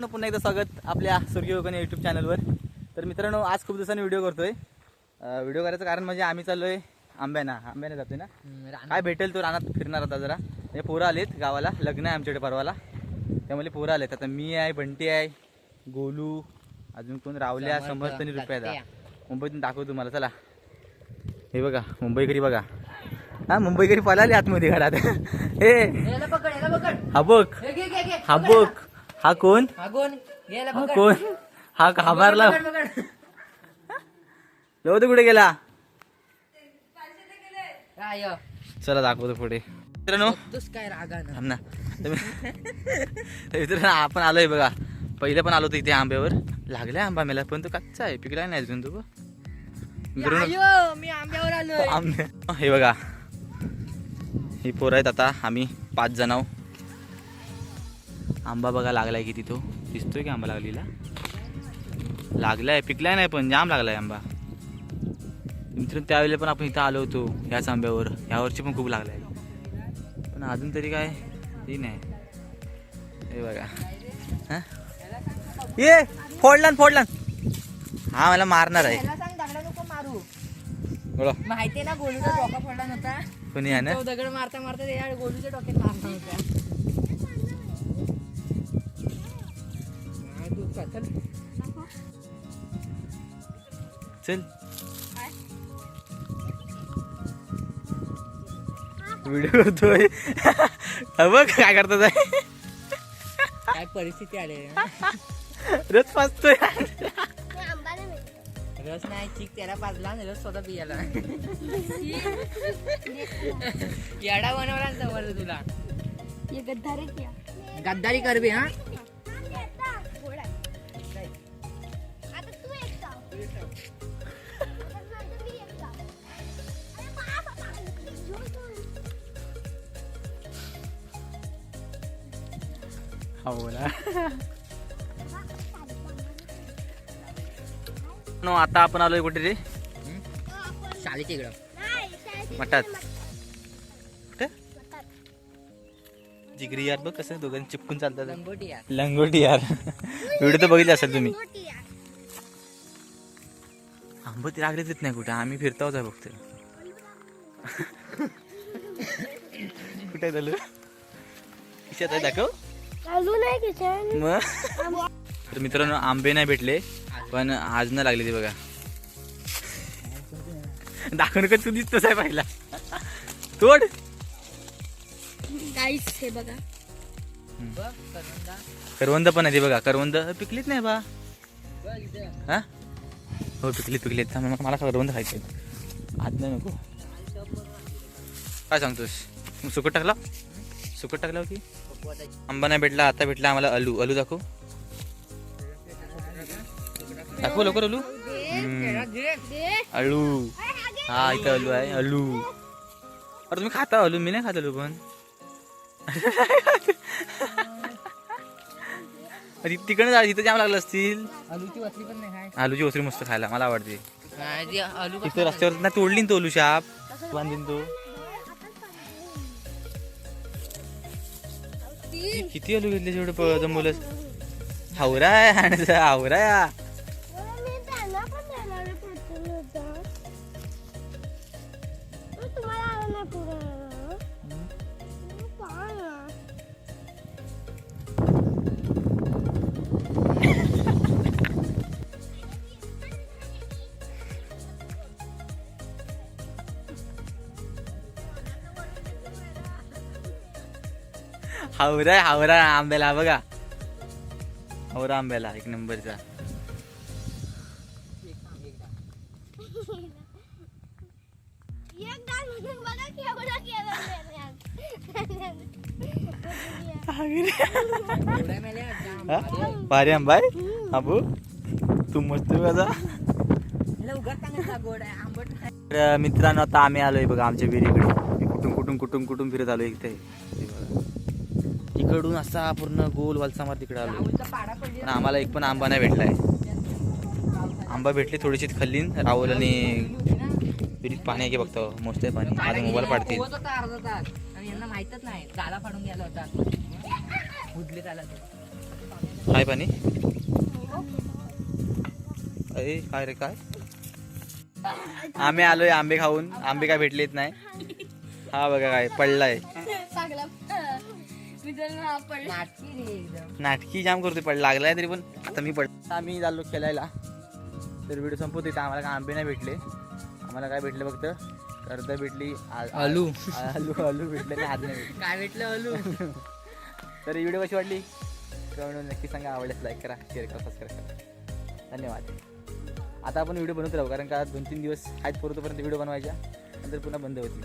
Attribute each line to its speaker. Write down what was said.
Speaker 1: पुन्हा एकदा स्वागत आपल्या स्वर्गीय कोकण यूट्यूब चॅनलवर तर मित्रांनो आज खूप दिवसांनी व्हिडिओ करतोय. व्हिडिओ करायचं कारण म्हणजे आम्ही चाललोय आंब्याना. आंब्याने जातोय ना? काय भेटेल तो रानात फिरणार होता जरा. हे पोरं आलेत गावाला. लग्न आहे आमच्याकडे परवाला. त्यामुळे पोरं आलेत. आता मी आहे बंटी आहे गोलू अजून कोण? रावल्या समर्थ आणि रुपयाचा मुंबईतून दाखवतो तुम्हाला. चला. हे बघा मुंबईकरी बघा. हा मुंबईकरी पळाली आतमध्ये घरात. हे. हा बघ.
Speaker 2: हा
Speaker 1: बघ. हा कोण?
Speaker 2: हा कोण?
Speaker 1: हा कोण? हा का
Speaker 2: पकड.
Speaker 1: जाऊ दे कुठे गेला?
Speaker 2: हा.
Speaker 1: चला दाखवतो पुढे. मित्रांनो
Speaker 2: काय
Speaker 1: थांब ना. मित्रांनो आपण आलोय बघा. पहिले पण आलो होतो इथे आंब्यावर. लागलाय आंबा मेला पण तो कच्चा आहे. पिकला नाही अजून तो मित्रांनो
Speaker 2: मी आंब्यावर आलोय.
Speaker 1: आंबे हे बघा. ही पोरं आहेत आता. आम्ही पाच जण आहो आंबा बघा लागलाय किती तो दिसतोय की आंबा लागलेला? लागलाय पिकलाय नाही पण जाम लागलाय आंबा. मित्रांनो त्यावेळेला पण आपण इथं आलो होतो ह्याच आंब्यावर. ह्या वर्षी पण खूप लागलाय. पण अजून तरी काय? हे नाही. हे बघा. हा? ये फोडला फोडला. हा मला मारणार आहे.
Speaker 2: माहितीये ना गोलूचा डोका फोडला नव्हता?
Speaker 1: कोणी आहे ना?
Speaker 2: दगड मारता मारता गोलूच्या डोक्यात मारला होता. हा, तू चल, चल.
Speaker 1: चल व्हिडिओ करतोय हा बघ काय करतात आहे
Speaker 2: काय परिस्थिती आली.
Speaker 1: रस पाचतोय
Speaker 2: रस नाही चिक त्याला पाजला रस स्वतः पियाला येडा बनवला समोर तुला.
Speaker 3: ये गद्दारी किया.
Speaker 2: गद्दारी करबी हा.
Speaker 1: नो. आता आपण आलोय कुठे रे?
Speaker 2: शाळेच्या इकडं.
Speaker 1: मठात. कुठे? जिगरी यार बघ कसं दोघांनी चिपकून चालतात.
Speaker 2: लंगोटी यार.
Speaker 1: लंगोटी यार. व्हिडिओ तर बघितले असेल तुम्ही. आंबत लागलेच येत नाही कुठे. आम्ही फिरताच आहे फक्त. कुठे झालं खिशात आहे दाखव.
Speaker 3: चालू नाही किचन
Speaker 1: मग? तर मित्रांनो आंबे नाही भेटले पण आज नाही लागले ते बघा. दाखवून का तू दिसतोस आहे पहिला तोड
Speaker 3: हे बघा.
Speaker 2: करवंदा.
Speaker 1: पण आहे ते बघा. करवंद पिकलीच नाही बा. हा? हो पिकले पिकले. त्यामुळे मग मला करवंद खायचे आज नाही नको. काय सांगतोस? मग सुकट टाकला? सुकट टाकला की? आंबा नाही भेटला आता भेटला आम्हाला अलू अलू दाखव. दाखव लवकर अलू अळू हा इथं अलू आहे. अलू अरे तुम्ही खाता अलू मी नाही खात अलू पण. तिकडे जा तिथं जाम लागलं असतील.
Speaker 2: आलूची वसली पण नाही काय
Speaker 1: आलूची ओसरी मस्त खायला मला आवडते.
Speaker 2: आलू
Speaker 1: तिथं रस्त्यावर ना तोडली ना तो अलू शाप. बांधीन तो. किती अलू घेतले जेवढे जमवलंस हावरा आहे आणि हावरा आहे. हावरा हावरा आंब्याला. बघा. हावरा आंब्याला एक नंबरचा. भारी आंबा आहे? आबू तू मस्त तर मित्रांनो आता आम्ही आलोय बघा आमच्या विहिरीकडे. कुठून कुठून कुठून कुठून फिरत आलोय इथे. इकडून असा पूर्ण गोल वलसा मार तिकडे आलो पण आम्हाला एक पण आंबा नाही भेटलाय. आंबा भेटली थोडीशी खाल्लीन. राहुल आणि विहिरीत पाणी आहे की बघतो मस्त आहे पाणी माझा मोबाईल पाडतील.
Speaker 2: पोहत होता अर्धा तास. आणि यांना माहितच नाही. जाला फाडून गेला होता. उदले त्याला ते.
Speaker 1: हाय पाणी. अरे काय रे काय? आम्ही आलोय आंबे खाऊन. आंबे काय भेटलेत नाही. हा बघा काय पडलाय.
Speaker 2: नाटकी रे एकदम.
Speaker 1: नाटकी जाम करतोय पड लागलाय तरी पण. आता मी पड आम्ही चाललो खेळायला. तर व्हिडिओ संपवतो इथं. आम्हाला काय आंबे नाही भेटले. आम्हाला काय भेटले फक्त? कर्द भेटली
Speaker 2: आलू.
Speaker 1: आलू आलू भेटले नाही आज नाही भेटले.
Speaker 2: काय भेटलं अलू
Speaker 1: तर ही व्हिडिओ कशी वाटली? कळून नक्की सांगा. आवडल्यास लाईक करा शेअर करा सबस्क्राईब करा. धन्यवाद. आता आपण व्हिडिओ बनवत राहू. कारण का दोन तीन दिवस आहेत परतोपर्यंत व्हिडिओ बनवायच्या. नंतर पुन्हा बंद होतील.